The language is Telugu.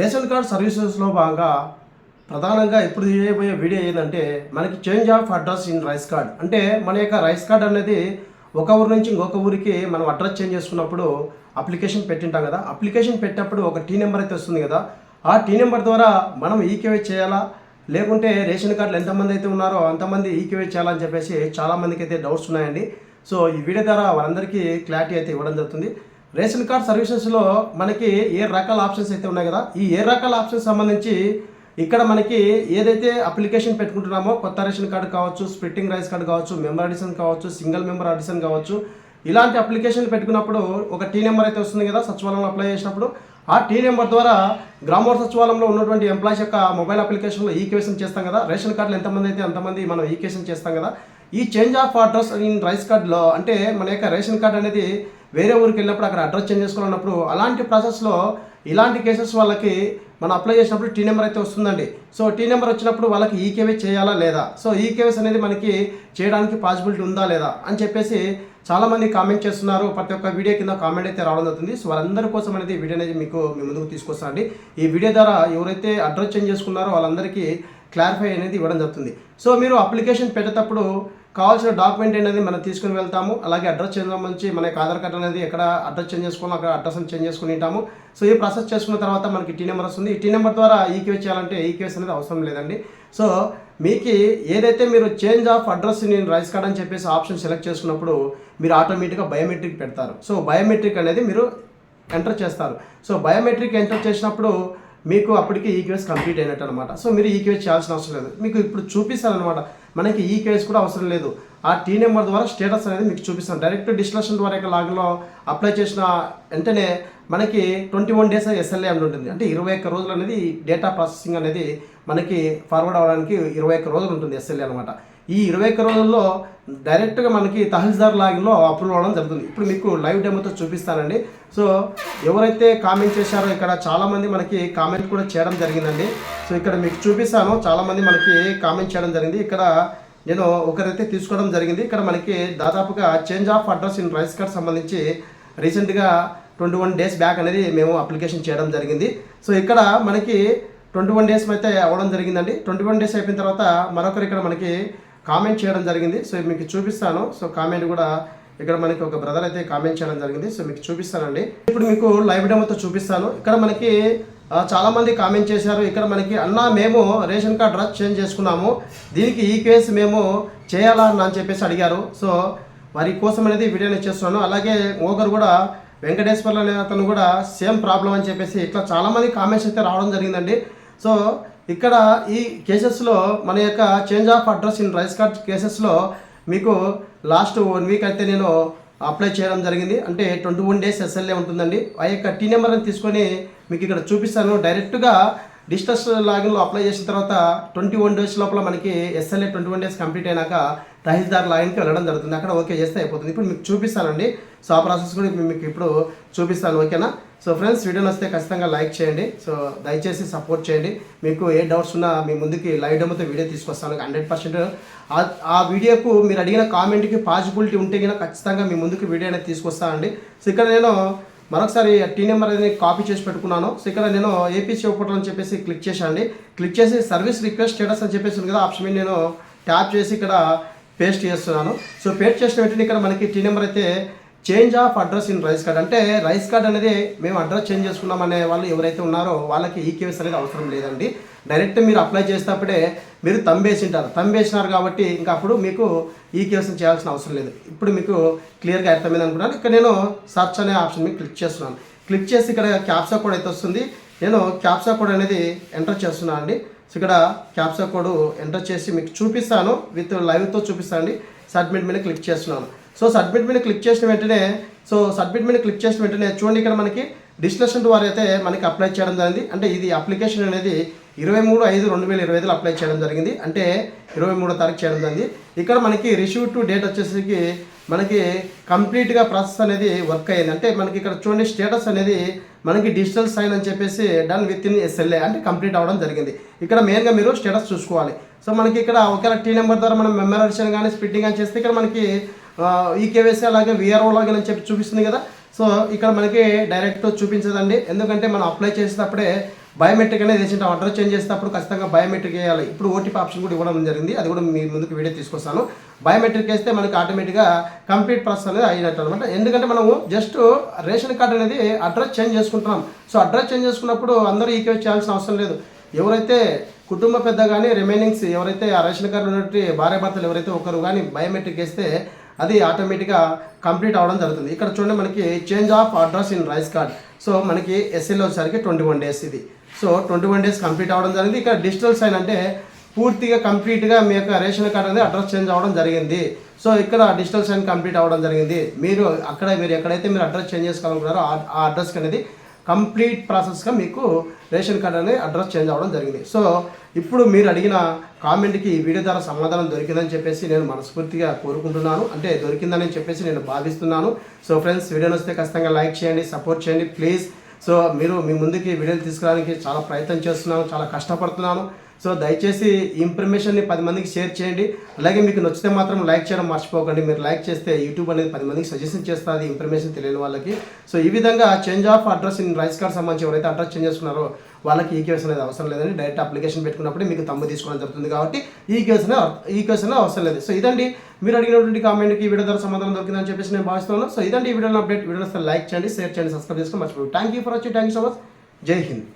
రేషన్ కార్డ్ సర్వీసెస్లో భాగంగా ప్రధానంగా ఇప్పుడు చేయబోయే వీడియో ఏంటంటే మనకి change of address in rice card. అంటే మన యొక్క రైస్ కార్డ్ అనేది ఒక ఊరు నుంచి ఇంకొక ఊరికి మనం అడ్రస్ చేంజ్ చేసుకున్నప్పుడు అప్లికేషన్ పెట్టింటాం కదా. అప్లికేషన్ పెట్టినప్పుడు ఒక టీ నెంబర్ అయితే వస్తుంది కదా. ఆ టీ నెంబర్ ద్వారా మనం ఈకేవై చేయాలా? లేకుంటే రేషన్ కార్డులు ఎంతమంది అయితే ఉన్నారో అంతమంది ఈకేవై చేయాలని చెప్పేసి చాలామందికి అయితే డౌట్స్ ఉన్నాయండి. సో ఈ వీడియో ద్వారా వారందరికీ క్లారిటీ అయితే ఇవ్వడం జరుగుతుంది. రేషన్ కార్డ్ సర్వీసెస్లో మనకి ఏ రకాల ఆప్షన్స్ అయితే ఉన్నాయి కదా ఈ ఏ రకాల ఆప్షన్స్ సంబంధించి ఇక్కడ మనకి ఏదైతే అప్లికేషన్ పెట్టుకుంటున్నామో కొత్త రేషన్ కార్డు కావచ్చు స్ప్లిట్టింగ్ రైస్ కార్డు కావచ్చు మెంబర్ అడిషన్ కావచ్చు సింగిల్ మెంబర్ అడిషన్ కావచ్చు ఇలాంటి అప్లికేషన్ పెట్టుకున్నప్పుడు ఒక టీ నెంబర్ అయితే వస్తుంది కదా సచివాలయంలో అప్లై చేసినప్పుడు ఆ టీ నెంబర్ ద్వారా గ్రామోర్ సచివాలయంలో ఉన్నటువంటి ఎంప్లాయీస్ యొక్క మొబైల్ అప్లికేషన్లో ఈ చేస్తాం కదా రేషన్ కార్డులు ఎంతమంది అయితే అంతమంది మనం ఈ చేస్తాం కదా ఈ change of address in rice కార్డులో అంటే మన యొక్క రేషన్ కార్డు అనేది వేరే ఊరికి వెళ్ళినప్పుడు అక్కడ అడ్రస్ చేంజ్ చేసుకోవాలన్నప్పుడు అలాంటి ప్రాసెస్లో ఇలాంటి కేసెస్ వాళ్ళకి మనం అప్లై చేసినప్పుడు టీ నెంబర్ అయితే వస్తుందండి. సో టీ నెంబర్ వచ్చినప్పుడు వాళ్ళకి ఈకేవై చేయాలా లేదా? సో ఈకేవైస్ అనేది మనకి చేయడానికి పాసిబిలిటీ ఉందా లేదా? అని చెప్పేసి చాలామంది కామెంట్ చేస్తున్నారు. ప్రతి ఒక్క వీడియో కింద కామెంట్ అయితే రావడం జరుగుతుంది. సో వారందరి కోసం అనేది వీడియో అనేది మీకు మీ ముందుకు తీసుకొస్తానండి ఈ వీడియో ద్వారా ఎవరైతే అడ్రస్ చేంజ్ చేసుకున్నారో వాళ్ళందరికీ క్లారిఫై అనేది ఇవ్వడం జరుగుతుంది. సో మీరు అప్లికేషన్ పెట్టేటప్పుడు కావాల్సిన డాక్యుమెంట్ అనేది మనం తీసుకుని వెళ్తాము. అలాగే అడ్రస్ చేంజ్ సంబంధించి మన యొక్క ఆధార్ కార్డ్ అనేది ఎక్కడ అడ్రస్ చేంజ్ చేసుకోవాలో అక్కడ అడ్రస్ చేంజ్ చేసుకుని ఉంటాము. సో ఈ ప్రాసెస్ చేసుకున్న తర్వాత మనకి టీ నెంబర్ వస్తుంది. ఈ టీ నెంబర్ ద్వారా ఈకేవై చేయాలంటే ఈకేవైస్ అనేది అవసరం లేదండి. సో మీకు ఏదైతే మీరు చేంజ్ ఆఫ్ అడ్రస్ నేను రైస్ కార్డ్ అని చెప్పేసి ఆప్షన్ సెలెక్ట్ చేసుకున్నప్పుడు మీరు ఆటోమేటిక్గా బయోమెట్రిక్ పెడతారు. సో బయోమెట్రిక్ అనేది మీరు ఎంటర్ చేస్తారు. సో బయోమెట్రిక్ ఎంటర్ చేసినప్పుడు మీకు అప్పటికి ఈక్వేస్ కంప్లీట్ అయినట్టు అనమాట సో మీరు ఈక్వేస్ చేయాల్సిన అవసరం లేదు. మీకు ఇప్పుడు చూపిస్తారనమాట మనకి ఈక్వేస్ కూడా అవసరం లేదు. ఆ టీ నెంబర్ ద్వారా స్టేటస్ అనేది మీకు చూపిస్తాం డైరెక్ట్ డిస్కషన్ ద్వారా యొక్క లాగిన్లో అప్లై చేసిన వెంటనే మనకి ట్వంటీ వన్ డేస్ ఎస్ఎల్ఏ అని ఉంటుంది. అంటే ఇరవై ఒక్క రోజులు అనేది డేటా ప్రాసెసింగ్ అనేది మనకి ఫార్వర్డ్ అవ్వడానికి ఇరవై ఒక్క రోజులు ఉంటుంది ఎస్ఎల్ఏ అనమాట ఈ ఇరవై ఒక్క రోజుల్లో డైరెక్ట్గా మనకి తహసీల్దార్ లాగిన్లో అప్రూవ్ అవ్వడం జరుగుతుంది. ఇప్పుడు మీకు లైవ్ డెమోతో చూపిస్తానండి. సో ఎవరైతే కామెంట్ చేశారో ఇక్కడ చాలామంది మనకి కామెంట్ కూడా చేయడం జరిగిందండి. సో ఇక్కడ మీకు చూపిస్తాను. చాలామంది మనకి కామెంట్ చేయడం జరిగింది. ఇక్కడ నేను ఒకరైతే తీసుకోవడం జరిగింది. ఇక్కడ మనకి దాదాపుగా change of address in rice card సంబంధించి రీసెంట్గా ట్వంటీ వన్ డేస్ బ్యాక్ అనేది మేము అప్లికేషన్ చేయడం జరిగింది. సో ఇక్కడ మనకి ట్వంటీ వన్ డేస్ అయితే అవ్వడం జరిగిందండి. ట్వంటీ వన్ డేస్ అయిపోయిన తర్వాత మరొకరు ఇక్కడ మనకి కామెంట్ చేయడం జరిగింది. సో మీకు చూపిస్తాను. సో కామెంట్ కూడా ఇక్కడ మనకి ఒక బ్రదర్ అయితే కామెంట్ చేయడం జరిగింది. సో మీకు చూపిస్తానండి. ఇప్పుడు మీకు లైవ్ డెమోతో చూపిస్తాను. ఇక్కడ మనకి చాలామంది కామెంట్ చేశారు. ఇక్కడ మనకి అన్న మేము రేషన్ కార్డ్ రద్దు చేంజ్ చేసుకున్నాము. దీనికి ఈ కేసు మేము చేయాలా అని చెప్పేసి అడిగారు. సో వారి కోసం అనేది వీడియోని చేస్తున్నాను. అలాగే ఒకరు కూడా వెంకటేశ్వర్లు అనే అతను కూడా సేమ్ ప్రాబ్లం అని చెప్పేసి ఇట్లా చాలామంది కామెంట్స్ అయితే రావడం జరిగిందండి. సో ఇక్కడ ఈ కేసెస్లో మన యొక్క change of address in rice card కేసెస్లో మీకు లాస్ట్ వన్ వీక్ అయితే నేను అప్లై చేయడం జరిగింది. అంటే ట్వంటీ వన్ డేస్ ఎస్ఎల్ఏ ఉంటుందండి. ఆ యొక్క టీ నెంబర్ని తీసుకొని మీకు ఇక్కడ చూపిస్తాను. డైరెక్ట్గా డిస్టస్ లాగిన్లో అప్లై చేసిన తర్వాత ట్వంటీ వన్ డేస్ లోపల మనకి SLA twenty one days complete అయినాక తహసీల్దార్ లాగిన్కి వెళ్ళడం జరుగుతుంది. అక్కడ ఓకే చేస్తే అయిపోతుంది. ఇప్పుడు మీకు చూపిస్తానండి. సో ఆ ప్రాసెస్ కూడా మీకు ఇప్పుడు చూపిస్తాను. ఓకేనా? సో ఫ్రెండ్స్ వీడియోని వస్తే ఖచ్చితంగా లైక్ చేయండి. సో దయచేసి సపోర్ట్ చేయండి. మీకు ఏ డౌట్స్ ఉన్నా మీ ముందుకి లైవ్ డెమోతో వీడియో తీసుకొస్తాను. హండ్రెడ్ పర్సెంట్ ఆ వీడియోకు మీరు అడిగిన కామెంట్కి పాసిబిలిటీ ఉంటే కనుక ఖచ్చితంగా మీ ముందుకు వీడియో అనేది తీసుకొస్తానండి. సో ఇక్కడ నేను మరొకసారి టీ నెంబర్ అనేది కాపీ చేసి పెట్టుకున్నాను. సో ఇక్కడ నేను ఏపీ సేవ్ పోర్టల్ అని చెప్పేసి క్లిక్ చేశానండి. క్లిక్ చేసి సర్వీస్ రిక్వెస్ట్ స్టేటస్ అని చెప్పేసి ఉంది కదా ఆప్షన్ మీద నేను ట్యాప్ చేసి ఇక్కడ పేస్ట్ చేస్తున్నాను. సో పేస్ట్ చేసిన వెంటనే ఇక్కడ మనకి టీ నెంబర్ అయితే change of address in rice card. అంటే రైస్ కార్డ్ అనేది మేము అడ్రస్ చేంజ్ చేసుకున్నాం అనే వాళ్ళు ఎవరైతే ఉన్నారో వాళ్ళకి ఈ కేవైస్ అనేది అవసరం లేదండి. డైరెక్ట్ మీరు అప్లై చేసేటప్పుడే మీరు తంబేసి ఉంటారు తంబేసినారు కాబట్టి ఇంకా అప్పుడు మీకు ఈ కేవైసీ చేయాల్సిన అవసరం లేదు. ఇప్పుడు మీకు క్లియర్గా అర్థమైంది అనుకున్నాను ఇక్కడ నేను సర్చ్ అనే ఆప్షన్ మీద క్లిక్ చేస్తున్నాను. క్లిక్ చేసి ఇక్కడ క్యాప్సా కోడ్ అయితే వస్తుంది. నేను క్యాప్సా కోడ్ అనేది ఎంటర్ చేస్తున్నాను అండి. సో ఇక్కడ క్యాప్సా కోడ్ ఎంటర్ చేసి మీకు చూపిస్తాను. విత్ లైవ్తో చూపిస్తాను అండి. సబ్మిట్ మీద క్లిక్ చేస్తున్నాను. సో సబ్మిట్ మీద క్లిక్ చేసిన వెంటనే సో సబ్మిట్ మీద క్లిక్ చేసిన వెంటనే చూడండి ఇక్కడ మనకి డిస్టినేషన్ ద్వారా అయితే మనకి అప్లై చేయడం జరిగింది. అంటే ఇది అప్లికేషన్ అనేది ఇరవై మూడు ఐదు రెండు వేల ఇరవై ఐదులో అప్లై చేయడం జరిగింది. అంటే ఇరవై మూడో తారీఖు చేయడం జరిగింది. ఇక్కడ మనకి రిసీవ్ టు డేట్ వచ్చేసరికి మనకి కంప్లీట్గా ప్రాసెస్ అనేది వర్క్ అయ్యింది అంటే మనకి ఇక్కడ చూడండి స్టేటస్ అనేది మనకి డిజిటల్ సైన్ అని చెప్పేసి డన్ విత్ ఇన్ ఎస్ఎల్ఏ అంటే కంప్లీట్ అవ్వడం జరిగింది. ఇక్కడ మెయిన్గా మీరు స్టేటస్ చూసుకోవాలి. సో మనకి ఇక్కడ ఒకవేళ టీ నెంబర్ ద్వారా మనం మెమరైజేషన్ కానీ స్ప్లిట్టింగ్ కానీ చేస్తే ఇక్కడ మనకి ఈ కేవైసీ అలాగే విఆర్ఓ లాగిన్ అని చెప్పి చూపిస్తుంది కదా. సో ఇక్కడ మనకి డైరెక్ట్ చూపించదండి. ఎందుకంటే మనం అప్లై చేసేటప్పుడే బయోమెట్రిక్ అనేది వేసింటాం. అడ్రస్ చేంజ్ చేసేటప్పుడు ఖచ్చితంగా బయోమెట్రిక్ వేయాలి. ఇప్పుడు ఓటీపీ ఆప్షన్ కూడా ఇవ్వడం జరిగింది. అది కూడా మీ ముందుకు వీడియో తీసుకొస్తాను. బయోమెట్రిక్ వేస్తే మనకి ఆటోమేటిక్గా కంప్లీట్ ప్రాసెస్ అనేది అయినట్టు అనమాట ఎందుకంటే మనము జస్ట్ రేషన్ కార్డు అనేది అడ్రస్ చేంజ్ చేసుకుంటున్నాం. సో అడ్రస్ చేంజ్ చేసుకున్నప్పుడు అందరూ ఈకే చేయాల్సిన అవసరం లేదు. ఎవరైతే కుటుంబ పెద్ద కానీ రిమైనింగ్స్ ఎవరైతే ఆ రేషన్ కార్డు ఉన్నటువంటి భార్య భర్తలు ఎవరైతే ఒకరు కానీ బయోమెట్రిక్ వేస్తే అది ఆటోమేటిక్గా కంప్లీట్ అవ్వడం జరుగుతుంది. ఇక్కడ చూడండి మనకి change of address in rice card so మనకి ఎస్ఎల్ వచ్చేసరికి ట్వంటీ వన్ డేస్ ఇది. So twenty one days complete అవ్వడం జరిగింది. ఇక్కడ డిజిటల్ సైన్ అంటే పూర్తిగా కంప్లీట్గా మీ యొక్క రేషన్ కార్డ్ అనేది అడ్రస్ చేంజ్ అవ్వడం జరిగింది. సో ఇక్కడ డిజిటల్ సైన్ కంప్లీట్ అవ్వడం జరిగింది. మీరు అక్కడ మీరు ఎక్కడైతే మీరు అడ్రస్ చేంజ్ చేసుకోవాలనుకున్నారో ఆ అడ్రస్కి అనేది కంప్లీట్ ప్రాసెస్గా మీకు రేషన్ కార్డ్ అనే అడ్రస్ చేంజ్ అవ్వడం జరిగింది. సో ఇప్పుడు మీరు అడిగిన కామెంట్కి వీడియో ద్వారా సమాధానం దొరికిందని చెప్పేసి నేను మనస్ఫూర్తిగా కోరుకుంటున్నాను. అంటే దొరికిందని చెప్పేసి నేను భావిస్తున్నాను. సో ఫ్రెండ్స్ వీడియో వస్తే ఖచ్చితంగా లైక్ చేయండి సపోర్ట్ చేయండి ప్లీజ్. సో మీరు మీ ముందుకి వీడియోలు తీసుకురావడానికి చాలా ప్రయత్నం చేస్తున్నాను చాలా కష్టపడుతున్నాను. సో దయచేసి ఇన్ఫర్మేషన్ని పది మందికి షేర్ చేయండి. అలాగే మీకు నచ్చితే మాత్రం లైక్ చేయడం మర్చిపోకండి. మీరు లైక్ చేస్తే యూట్యూబ్ అనేది పది మందికి సజెషన్ చేస్తుంది ఇన్ఫర్మేషన్ తెలియని వాళ్ళకి. సో ఈ విధంగా change of address in rice card సంబంధించి ఎవరైతే అడ్రస్ చేంజ్ చేసుకున్నారో వాళ్ళకి ఈ కేసు అనేది అవసరం లేదండి. డైరెక్ట్ అప్లికేషన్ పెట్టుకున్నప్పుడు మీకు తమ్ము తీసుకోవడం జరుగుతుంది కాబట్టి ఈ కేసు ఈ కేసు అవసరం లేదు. సో ఇదండి. మీరు అడిగినటువంటి కామెంట్కి వీడియో ద్వారా సమాధానం దొరికిందని చెప్పేసి నేను భావిస్తున్నాను. సో ఇదండి ఈ వీడియో అప్డేట్. వీడియోస్ లైక్ చేయండి షేర్ చేయండి సబ్స్క్రైబ్ చేసుకోండి. మర్చిపోయి థ్యాంక్ యూ ఫర్ వచ్చి thank you so much Jai Hind.